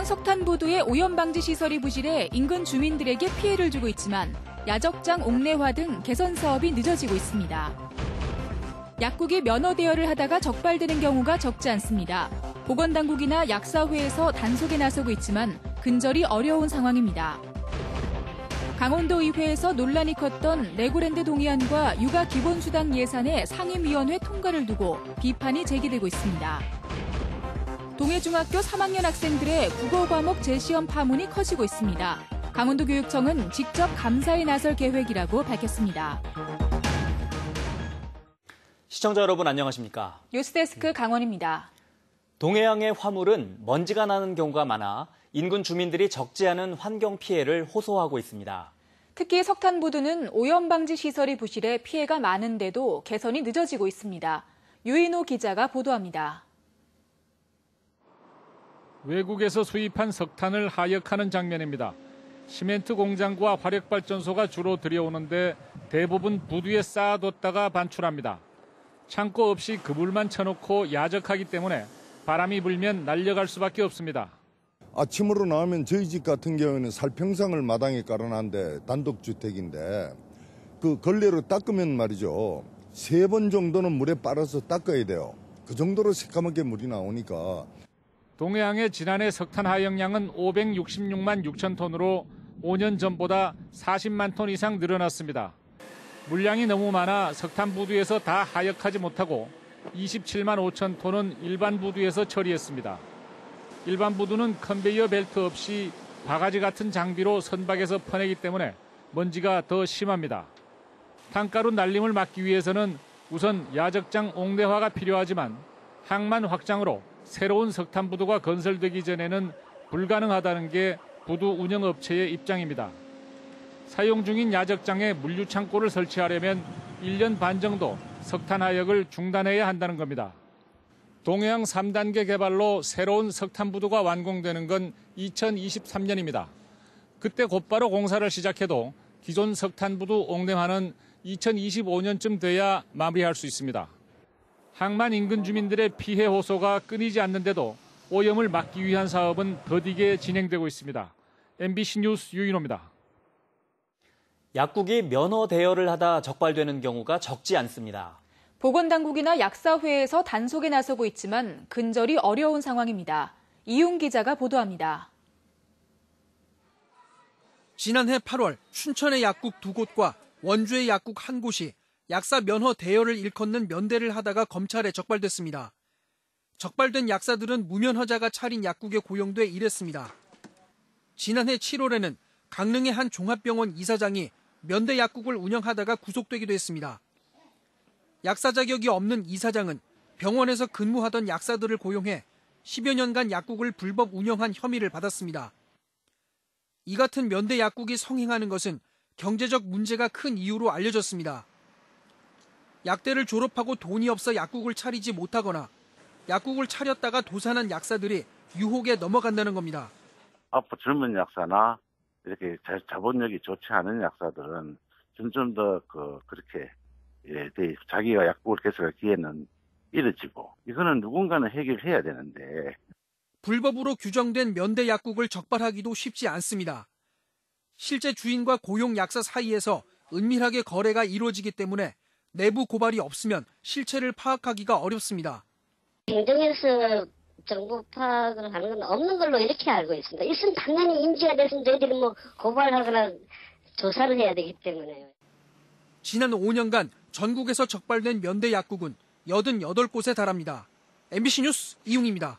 동해안 석탄 보도의 오염 방지 시설이 부실해 인근 주민들에게 피해를 주고 있지만 야적장 옥내화 등 개선 사업이 늦어지고 있습니다. 약국이 면허 대여를 하다가 적발되는 경우가 적지 않습니다. 보건당국이나 약사회에서 단속에 나서고 있지만 근절이 어려운 상황입니다. 강원도의회에서 논란이 컸던 레고랜드 동의안과 육아 기본수당 예산의 상임위원회 통과를 두고 비판이 제기되고 있습니다. 동해중학교 3학년 학생들의 국어 과목 재시험 파문이 커지고 있습니다. 강원도 교육청은 직접 감사에 나설 계획이라고 밝혔습니다. 시청자 여러분 안녕하십니까? 뉴스데스크 강원입니다. 동해안의 화물은 먼지가 나는 경우가 많아 인근 주민들이 적지 않은 환경 피해를 호소하고 있습니다. 특히 석탄 부두는 오염 방지 시설이 부실해 피해가 많은데도 개선이 늦어지고 있습니다. 유인호 기자가 보도합니다. 외국에서 수입한 석탄을 하역하는 장면입니다. 시멘트 공장과 화력발전소가 주로 들여오는데 대부분 부두에 쌓아뒀다가 반출합니다. 창고 없이 그물만 쳐놓고 야적하기 때문에 바람이 불면 날려갈 수밖에 없습니다. 아침으로 나오면 저희 집 같은 경우에는 살평상을 마당에 깔아놨는데 단독주택인데 그 걸레로 닦으면 말이죠. 세 번 정도는 물에 빨아서 닦아야 돼요. 그 정도로 새까맣게 물이 나오니까. 동해항의 지난해 석탄 하역량은 566만 6천 톤으로 5년 전보다 40만 톤 이상 늘어났습니다. 물량이 너무 많아 석탄 부두에서 다 하역하지 못하고 27만 5천 톤은 일반 부두에서 처리했습니다. 일반 부두는 컨베이어 벨트 없이 바가지 같은 장비로 선박에서 퍼내기 때문에 먼지가 더 심합니다. 탄가루 날림을 막기 위해서는 우선 야적장 옥내화가 필요하지만 항만 확장으로 새로운 석탄 부두가 건설되기 전에는 불가능하다는 게 부두 운영업체의 입장입니다. 사용 중인 야적장에 물류 창고를 설치하려면 1년 반 정도 석탄 하역을 중단해야 한다는 겁니다. 동해안 3단계 개발로 새로운 석탄 부두가 완공되는 건 2023년입니다. 그때 곧바로 공사를 시작해도 기존 석탄 부두 옥내화는 2025년쯤 돼야 마무리할 수 있습니다. 항만 인근 주민들의 피해 호소가 끊이지 않는데도 오염을 막기 위한 사업은 더디게 진행되고 있습니다. MBC 뉴스 유인호입니다. 약국이 면허 대여를 하다 적발되는 경우가 적지 않습니다. 보건당국이나 약사회에서 단속에 나서고 있지만 근절이 어려운 상황입니다. 이용 기자가 보도합니다. 지난해 8월 춘천의 약국 두 곳과 원주의 약국 한 곳이 약사 면허 대여를 일컫는 면대를 하다가 검찰에 적발됐습니다. 적발된 약사들은 무면허자가 차린 약국에 고용돼 일했습니다. 지난해 7월에는 강릉의 한 종합병원 이사장이 면대 약국을 운영하다가 구속되기도 했습니다. 약사 자격이 없는 이사장은 병원에서 근무하던 약사들을 고용해 10여 년간 약국을 불법 운영한 혐의를 받았습니다. 이 같은 면대 약국이 성행하는 것은 경제적 문제가 큰 이유로 알려졌습니다. 약대를 졸업하고 돈이 없어 약국을 차리지 못하거나 약국을 차렸다가 도산한 약사들이 유혹에 넘어간다는 겁니다. 앞으로 젊은 약사나 이렇게 자본력이 좋지 않은 약사들은 점점 더 그 그렇게 예, 자기가 약국을 개설할 기회는 이뤄지고 이거는 누군가는 해결해야 되는데 불법으로 규정된 면대 약국을 적발하기도 쉽지 않습니다. 실제 주인과 고용 약사 사이에서 은밀하게 거래가 이루어지기 때문에 내부 고발이 없으면 실체를 파악하기가 어렵습니다. 행정에서 정보 파악을 하는 건 없는 걸로 이렇게 알고 있습니다. 있으면 당연히 인지가 됐으면 저희들이 뭐 고발하거나 조사를 해야 되기 때문에요. 지난 5년간 전국에서 적발된 면대 약국은 88곳에 달합니다. MBC 뉴스 이웅입니다.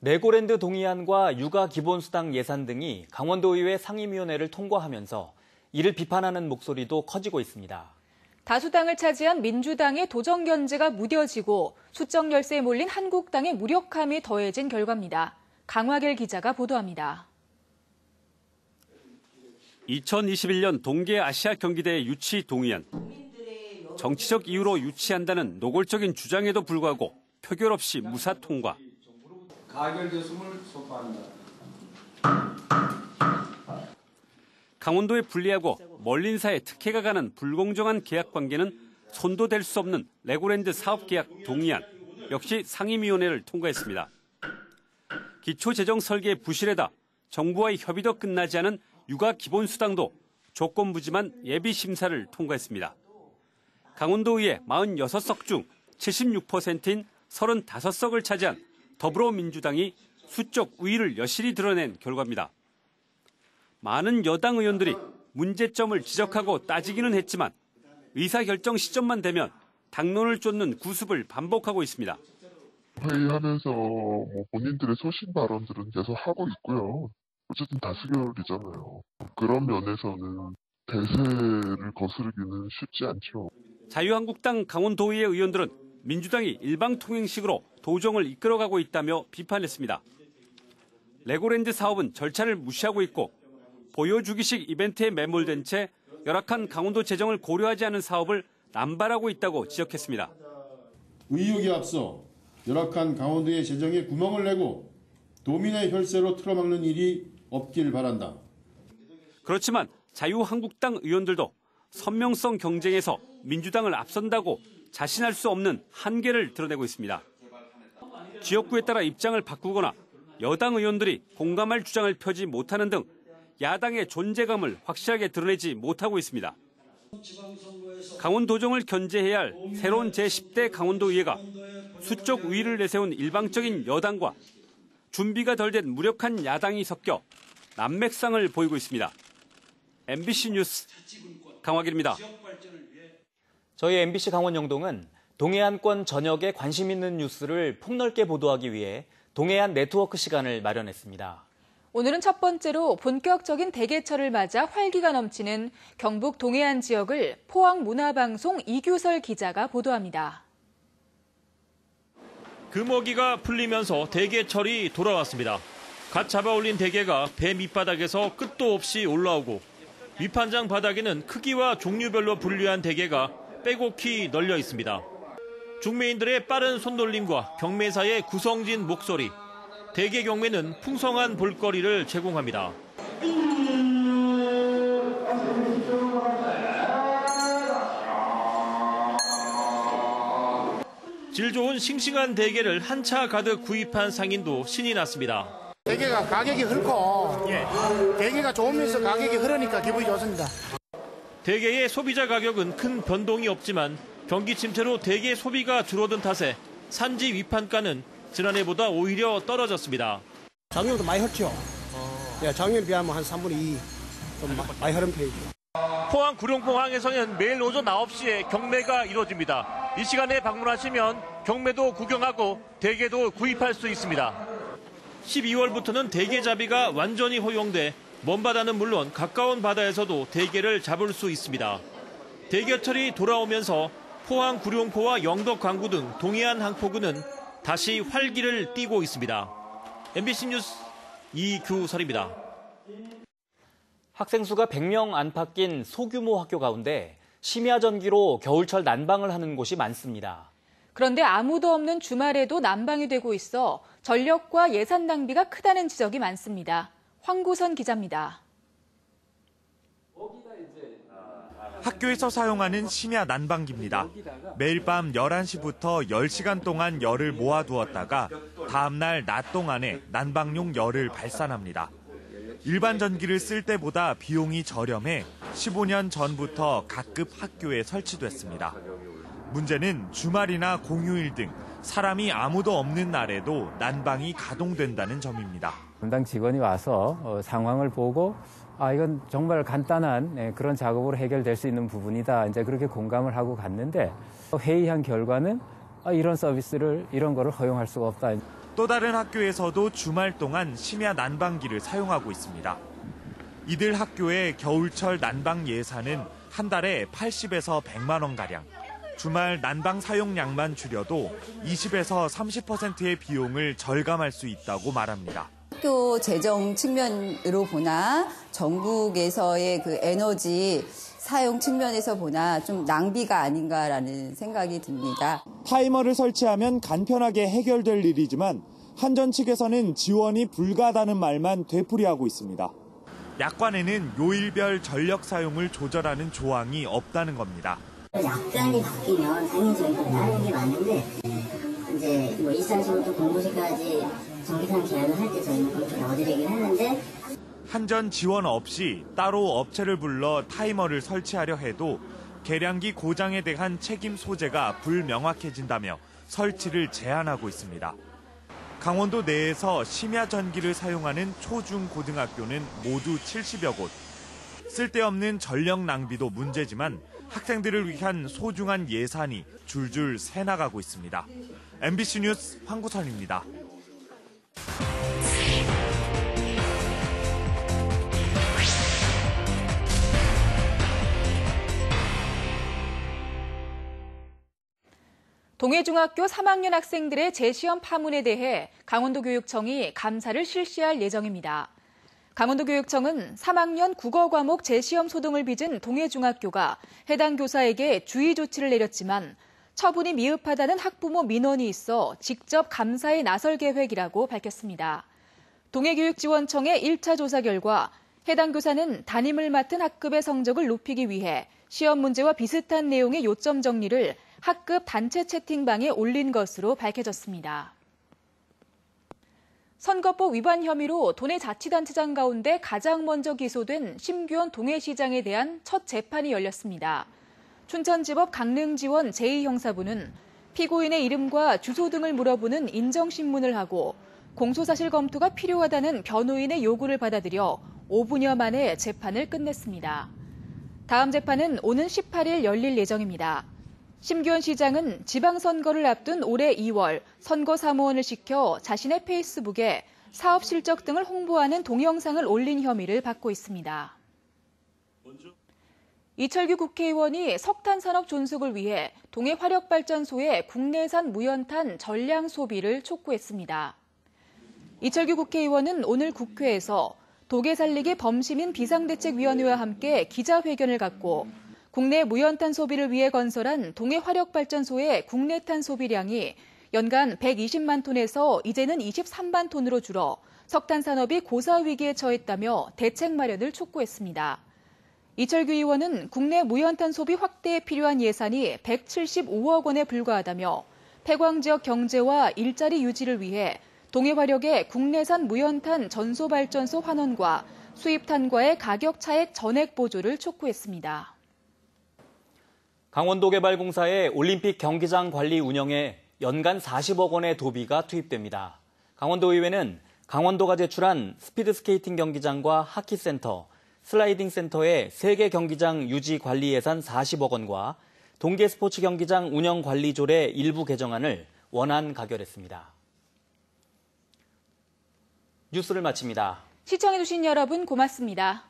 레고랜드 동의안과 육아 기본수당 예산 등이 강원도의회 상임위원회를 통과하면서 이를 비판하는 목소리도 커지고 있습니다. 다수당을 차지한 민주당의 도정 견제가 무뎌지고 수적 열세에 몰린 한국당의 무력함이 더해진 결과입니다. 강화길 기자가 보도합니다. 2021년 동계 아시아 경기대 유치 동의안. 정치적 이유로 유치한다는 노골적인 주장에도 불구하고 표결 없이 무사 통과. 가결됐음을 선포합니다. 강원도에 불리하고 멀린 사에 특혜가 가는 불공정한 계약 관계는 손도 댈 수 없는 레고랜드 사업 계약 동의안 역시 상임위원회를 통과했습니다. 기초재정 설계 부실에다 정부와의 협의도 끝나지 않은 육아 기본수당도 조건부지만 예비 심사를 통과했습니다. 강원도의회 46석 중 76%인 35석을 차지한 더불어민주당이 수적 우위를 여실히 드러낸 결과입니다. 많은 여당 의원들이 문제점을 지적하고 따지기는 했지만 의사결정 시점만 되면 당론을 쫓는 구습을 반복하고 있습니다. 회의하면서 뭐 본인들의 소신 발언들은 계속 하고 있고요. 어쨌든 다수결이잖아요. 그런 면에서는 대세를 거스르기는 쉽지 않죠. 자유한국당 강원도의회 의원들은 민주당이 일방통행식으로 도정을 이끌어가고 있다며 비판했습니다. 레고랜드 사업은 절차를 무시하고 있고 보여주기식 이벤트에 매몰된 채 열악한 강원도 재정을 고려하지 않은 사업을 남발하고 있다고 지적했습니다. 의욕에 앞서 열악한 강원도의 재정에 구멍을 내고 도민의 혈세로 틀어막는 일이 없길 바란다. 그렇지만 자유한국당 의원들도 선명성 경쟁에서 민주당을 앞선다고 자신할 수 없는 한계를 드러내고 있습니다. 지역구에 따라 입장을 바꾸거나 여당 의원들이 공감할 주장을 펴지 못하는 등 야당의 존재감을 확실하게 드러내지 못하고 있습니다. 강원도정을 견제해야 할 새로운 제10대 강원도의회가 수적 우위를 내세운 일방적인 여당과 준비가 덜 된 무력한 야당이 섞여 난맥상을 보이고 있습니다. MBC 뉴스 강화길입니다. 저희 MBC 강원 영동은 동해안권 전역에 관심 있는 뉴스를 폭넓게 보도하기 위해 동해안 네트워크 시간을 마련했습니다. 오늘은 첫 번째로 본격적인 대개철을 맞아 활기가 넘치는 경북 동해안 지역을 포항문화방송 이규설 기자가 보도합니다. 금어기가 풀리면서 대게철이 돌아왔습니다. 갓 잡아올린 대게가 배 밑바닥에서 끝도 없이 올라오고 밑판장 바닥에는 크기와 종류별로 분류한 대게가 빼곡히 널려 있습니다. 중매인들의 빠른 손놀림과 경매사의 구성진 목소리, 대게 경매는 풍성한 볼거리를 제공합니다. 질 좋은 싱싱한 대게를 한 차 가득 구입한 상인도 신이 났습니다. 대게가 가격이 흐르고 대게가 좋으면서 가격이 흐르니까 기분이 좋습니다. 대게의 소비자 가격은 큰 변동이 없지만 경기 침체로 대게 소비가 줄어든 탓에 산지 위판가는 지난해보다 오히려 떨어졌습니다. 작년도 많이 흐르죠. 예, 작년에 비하면 한 3분의 2. 좀 마- 많이 흐른 편이죠. 포항 구룡포항에서는 매일 오전 9시에 경매가 이루어집니다. 이 시간에 방문하시면 경매도 구경하고 대게도 구입할 수 있습니다. 12월부터는 대게잡이가 완전히 허용돼 먼 바다는 물론 가까운 바다에서도 대게를 잡을 수 있습니다. 대게철이 돌아오면서 포항 구룡포와 영덕 광구 등 동해안 항포구는 다시 활기를 띠고 있습니다. MBC 뉴스 이규설입니다. 학생 수가 100명 안팎인 소규모 학교 가운데 심야 전기로 겨울철 난방을 하는 곳이 많습니다. 그런데 아무도 없는 주말에도 난방이 되고 있어 전력과 예산 낭비가 크다는 지적이 많습니다. 황구선 기자입니다. 학교에서 사용하는 심야 난방기입니다. 매일 밤 11시부터 10시간 동안 열을 모아두었다가 다음날 낮 동안에 난방용 열을 발산합니다. 일반 전기를 쓸 때보다 비용이 저렴해 15년 전부터 각급 학교에 설치됐습니다. 문제는 주말이나 공휴일 등 사람이 아무도 없는 날에도 난방이 가동된다는 점입니다. 담당 직원이 와서 어, 상황을 보고 아 이건 정말 간단한 예, 그런 작업으로 해결될 수 있는 부분이다. 이제 그렇게 공감을 하고 갔는데 회의한 결과는 아, 이런 서비스를 이런 거를 허용할 수가 없다. 또 다른 학교에서도 주말 동안 심야 난방기를 사용하고 있습니다. 이들 학교의 겨울철 난방 예산은 한 달에 80에서 100만 원 가량. 주말 난방 사용량만 줄여도 20에서 30%의 비용을 절감할 수 있다고 말합니다. 학교 재정 측면으로 보나 전국에서의 그 에너지 사용 측면에서 보나 좀 낭비가 아닌가라는 생각이 듭니다. 타이머를 설치하면 간편하게 해결될 일이지만 한전 측에서는 지원이 불가하다는 말만 되풀이하고 있습니다. 약관에는 요일별 전력 사용을 조절하는 조항이 없다는 겁니다. 약관이 바뀌면 당연히 저희도 하는 게 맞는데 이제 뭐 일산서부터 공고시까지 정기상 제안을 할 때 저희는 그렇게 넣어드리긴 하는데 한전 지원 없이 따로 업체를 불러 타이머를 설치하려 해도 계량기 고장에 대한 책임 소재가 불명확해진다며 설치를 제한하고 있습니다. 강원도 내에서 심야 전기를 사용하는 초중 고등학교는 모두 70여 곳. 쓸데없는 전력 낭비도 문제지만 학생들을 위한 소중한 예산이 줄줄 새나가고 있습니다. MBC 뉴스 황구선입니다. 동해중학교 3학년 학생들의 재시험 파문에 대해 강원도교육청이 감사를 실시할 예정입니다. 강원도교육청은 3학년 국어 과목 재시험 소동을 빚은 동해중학교가 해당 교사에게 주의 조치를 내렸지만 처분이 미흡하다는 학부모 민원이 있어 직접 감사에 나설 계획이라고 밝혔습니다. 동해교육지원청의 1차 조사 결과 해당 교사는 담임을 맡은 학급의 성적을 높이기 위해 시험 문제와 비슷한 내용의 요점 정리를 학급 단체 채팅방에 올린 것으로 밝혀졌습니다. 선거법 위반 혐의로 도내 자치단체장 가운데 가장 먼저 기소된 심규원 동해시장에 대한 첫 재판이 열렸습니다. 춘천지법 강릉지원 제2형사부는 피고인의 이름과 주소 등을 물어보는 인정신문을 하고 공소사실 검토가 필요하다는 변호인의 요구를 받아들여 5분여 만에 재판을 끝냈습니다. 다음 재판은 오는 18일 열릴 예정입니다. 심규원 시장은 지방선거를 앞둔 올해 2월 선거 사무원을 시켜 자신의 페이스북에 사업 실적 등을 홍보하는 동영상을 올린 혐의를 받고 있습니다. 이철규 국회의원이 석탄 산업 존속을 위해 동해 화력발전소의 국내산 무연탄 전량 소비를 촉구했습니다. 이철규 국회의원은 오늘 국회에서 도계 살리기 범시민 비상대책위원회와 함께 기자회견을 갖고 국내 무연탄 소비를 위해 건설한 동해 화력발전소의 국내탄 소비량이 연간 120만 톤에서 이제는 23만 톤으로 줄어 석탄 산업이 고사 위기에 처했다며 대책 마련을 촉구했습니다. 이철규 의원은 국내 무연탄 소비 확대에 필요한 예산이 175억 원에 불과하다며 폐광 지역 경제와 일자리 유지를 위해 동해화력의 국내산 무연탄 전소발전소 환원과 수입탄과의 가격 차액 전액 보조를 촉구했습니다. 강원도개발공사의 올림픽 경기장 관리 운영에 연간 40억 원의 도비가 투입됩니다. 강원도의회는 강원도가 제출한 스피드스케이팅 경기장과 하키센터, 슬라이딩 센터의 3개 경기장 유지 관리 예산 40억 원과 동계 스포츠 경기장 운영 관리 조례 일부 개정안을 원안 가결했습니다. 뉴스를 마칩니다. 시청해주신 여러분 고맙습니다.